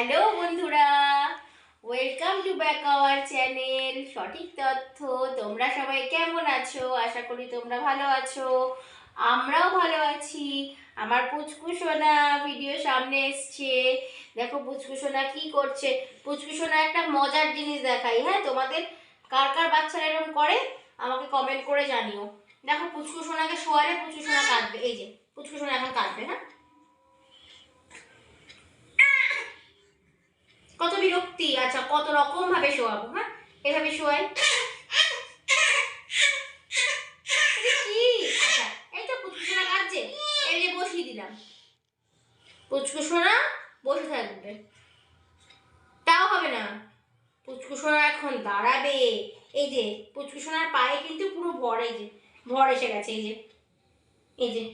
Hello বন্ধুরা welcome to back our channel সঠিক তথ্য, তোমরা সবাই কেমন আছো? আশা করি তোমরা ভালো আছো, আমরাও ভালো আছি। আমার পুচকুসোনা ভিডিও সামনে এসছে। দেখো পুচকুসোনা কি করছে। পুচকুসোনা একটা মজার জিনিস দেখাই হ্যাঁ? তোমাদের কার কার বাচ্চারা এরকম করে, আমাকে কমেন্ট করে জানিও। দেখো পুচকুসোনাকে শোয়ালে পুচকুসোনা কাঁদবে, এই যে পুচকুসোনা এখন কাঁদবে হ্যাঁ কত বিরক্তি আচ্ছা কত রকম ভাবে শোয়াবো হ্যাঁ? এভাবে শোয়াই। আচ্ছা পুচকুসোনা তাও হবে না। পুচকুসোনা এখন দাঁড়াবে। এই যে, পুচকুসোনার পায়ে কিন্তু পুরো ভর, এই যে, ভর এসে গেছে, এই যে এই যে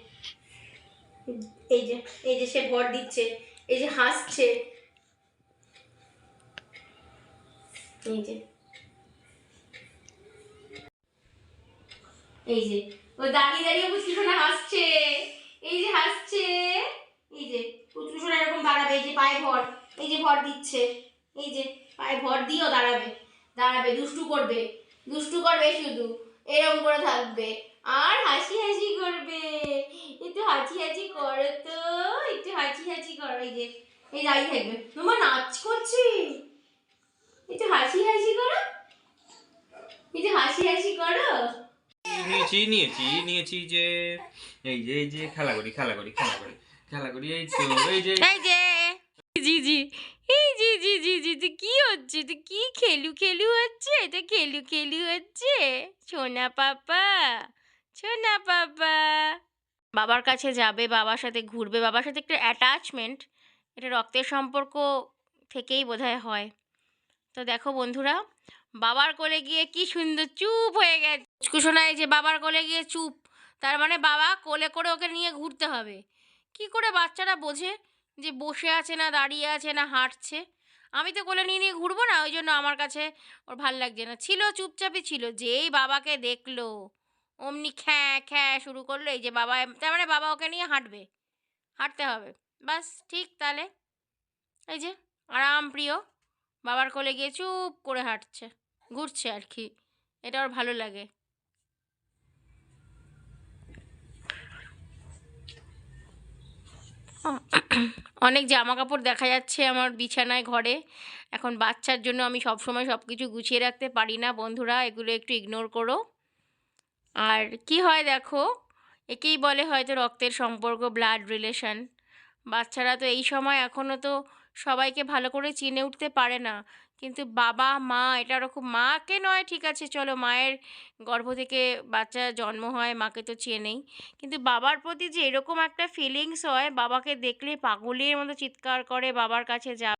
এই যে এই যে সে ভর দিচ্ছে, এই যে হাসছে। এই যে। এই যে। ও দাঁড়িয়ে দাঁড়িয়ে পুচকুসোনা হাসছে। এই যে হাসছে। এই যে পুচকুসোনা এরকম দাঁড়াবে। এই যে পায়ে ভর। এই যে ভর দিচ্ছে। এই যে, পায়ে ভর দিয়েও দাঁড়াবে। দাঁড়াবে, দুষ্টু করবে। দুষ্টু করবে শুধু। এরকম করে থাকবে। আর হাসি হাসি করবে। একটু হাসি হাসি করো তো। একটু হাসি হাসি করো। এই যে, এই দাঁড়িয়ে থাকবে। তোমার নাচ করছে একটু হাসি হাসি করো একটু হাসি হাসি করো। নিয়েছি নিয়েছি নিয়েছি যে এই যে এই যে খেলা করি খেলা করি খেলা করি খেলা করি এই তো এই যে এই যে জি জি এই জি জি জি জি তো কি হচ্ছে? তো কি খেলু খেলু হচ্ছে? এটা খেলু খেলু হচ্ছে? সোনা পাপা সোনা পাপা। বাবার কাছে যাবে বাবার সাথে ঘুরবে বাবার সাথে একটা অ্যাটাচমেন্ট এটা রক্তের সম্পর্ক থেকেই বোধহয় হয়। তো দেখো বন্ধুরা বাবার কোলে গিয়ে কি সুন্দর চুপ হয়ে গেছে। কুসোনায় যে বাবার কোলে গিয়ে চুপ, তার মানে বাবা কোলে করে ওকে নিয়ে ঘুরতে হবে। কি করে বাচ্চারা বোঝে যে বসে আছে না দাঁড়িয়ে আছে না হাঁটছে? আমি তো কোলে নিয়ে নিয়ে ঘুরবো না, ওই জন্য আমার কাছে ওর ভালো লাগছে না। ছিল, চুপচাপই ছিল, যেই বাবাকে দেখল, অমনি খ্যাঁ খ্যাঁ শুরু করল, এই যে বাবা, তার মানে বাবা ওকে নিয়ে হাঁটবে, হাঁটতে হবে। বাস, ঠিক তাহলে। এই যে, আরাম প্রিয়, বাবার কোলে গিয়ে চুপ করে হাঁটছে। ঘুরছে আর কি। এটা ওর ভালো লাগে। অনেক জামা কাপড় দেখা যাচ্ছে আমার বিছানায়, ঘরে। এখন বাচ্চার জন্য আমি সব সময় সব কিছু গুছিয়ে রাখতে পারি না। বন্ধুরা, এগুলো একটু ইগনোর করো। আর কি হয় দেখো, একেই বলে হয়তো রক্তের সম্পর্ক ব্লাড রিলেশন বাচ্চারা তো এই সময় এখনও তো সবাইকে ভালো করে চিনে উঠতে পারে না। কিন্তু বাবা, মা এটা ওরকম মাকে নয়, ঠিক আছে, চলো মায়ের গর্ভ থেকে বাচ্চা জন্ম হয়, মাকে তো চেনেই। কিন্তু বাবার প্রতি যে এরকম একটা ফিলিংস হয়, বাবাকে দেখলে পাগলের মতো চিৎকার করে বাবার কাছে যা